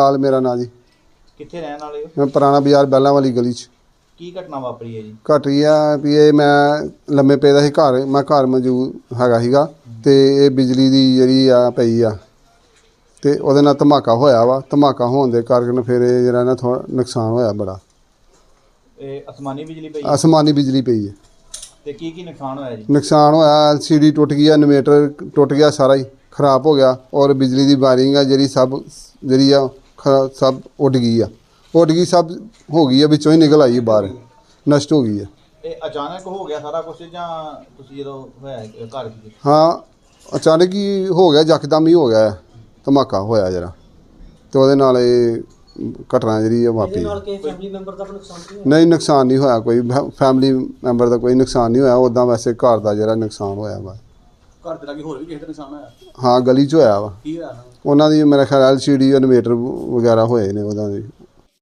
ਲਾਲ ਮੇਰਾ ਨਾਂ ਜੀ। ਕਿੱਥੇ ਰਹਿਣ ਵਾਲੇ ਹੋ? ਮੈਂ ਪੁਰਾਣਾ ਬਾਜ਼ਾਰ ਬੈਲਾਂ ਵਾਲੀ ਗਲੀ 'ਚ। ਕੀ ਘਟਨਾ ਵਾਪਰੀ ਹੈ ਜੀ? ਘਟ ਰਹੀ ਆ ਵੀ ਇਹ ਮੈਂ ਲੰਮੇ ਪਏ ਦਾ ਸੀ ਘਰ ਮੈਂ ਘਰ ਮੌਜੂਦ ਹੈਗਾ ਸੀਗਾ ਤੇ ਇਹ ਬਿਜਲੀ ਦੀ ਜਿਹੜੀ ਆ ਪਈ ਆ। ਤੇ ਉਹਦੇ ਨਾਲ ਧਮਾਕਾ ਹੋਇਆ ਵਾ ਧਮਾਕਾ ਹੋਣ ਦੇ ਕਾਰਨ ਫਿਰ ਇਹ ਜਿਹੜਾ ਨਾ ਥੋੜਾ ਨੁਕਸਾਨ ਹੋਇਆ ਬੜਾ। ਇਹ ਅਸਮਾਨੀ ਬਿਜਲੀ ਪਈ ਅਸਮਾਨੀ ਬਿਜਲੀ ਪਈ ਹੈ। ਤੇ ਕੀ ਕੀ ਨੁਕਸਾਨ ਹੋਇਆ ਜੀ? ਨੁਕਸਾਨ ਹੋਇਆ ਐਲਸੀਡੀ ਟੁੱਟ ਗਈ ਆ ਇਨਵੇਟਰ ਟੁੱਟ ਗਿਆ ਸਾਰਾ ਹੀ ਖਰਾਬ ਹੋ ਗਿਆ ਔਰ ਬਿਜਲੀ ਦੀ ਵਾਇਰਿੰਗ ਆ ਜਿਹੜੀ ਸਭ ਜਿਹੜੀ ਆ ਖ- ਸਭ ਉੱਡ ਗਈ ਆ। ਉੱਡ ਗਈ ਸਭ ਹੋ ਗਈ ਆ ਵਿੱਚੋਂ ਹੀ ਨਿਕਲ ਆਈ ਬਾਹਰ। ਨਸ਼ਟ ਹੋ ਗਈ ਆ। ਇਹ ਅਚਾਨਕ ਹੋ ਗਿਆ ਸਾਰਾ ਕੁਝ ਜਾਂ ਤੁਸੀਂ ਜਦੋਂ ਹੋਇਆ ਇਹ ਘਰ ਕੀ? ਹਾਂ ਅਚਾਨਕ ਹੀ ਹੋ ਗਿਆ ਯਕਦਮ ਹੀ ਹੋ ਗਿਆ। ਧਮਾਕਾ ਹੋਇਆ ਜਰਾ। ਤੇ ਉਹਦੇ ਨਾਲ ਇਹ ਘਟਨਾ ਜਿਹੜੀ ਆ ਵਾਪਰੀ। ਨਾਲ ਕਿਸੇ ਫੈਮਿਲੀ ਮੈਂਬਰ ਦਾ ਕੋਈ ਨੁਕਸਾਨ ਨਹੀਂ? ਨਹੀਂ ਨੁਕਸਾਨ ਨਹੀਂ ਹੋਇਆ ਕੋਈ। ਫੈਮਿਲੀ ਮੈਂਬਰ ਦਾ ਕੋਈ ਨੁਕਸਾਨ ਨਹੀਂ ਹੋਇਆ। ਉਦਾਂ ਵੈਸੇ ਘਰ ਦਾ ਜਿਹੜਾ ਨੁਕਸਾਨ ਹੋਇਆ ਵਾ। ਘਰ ਦੇ ਲਾਗੇ ਹੋਰ ਵੀ ਕਿਸੇ ਦਾ ਨੁਕਸਾਨ ਹੋਇਆ ਹਾਂ ਗਲੀ 'ਚ ਹੋਇਆ ਵਾ। ਕੀ ਹੋਇਆ? ਨਾ ਉਹਨਾਂ ਦੀ ਮੇਰਾ ਖਿਆਲ ਐਲਸੀਡੀ ਇਨਵੇਟਰ ਵਗੈਰਾ ਹੋਏ ਨੇ ਉਹਨਾਂ ਦੀ।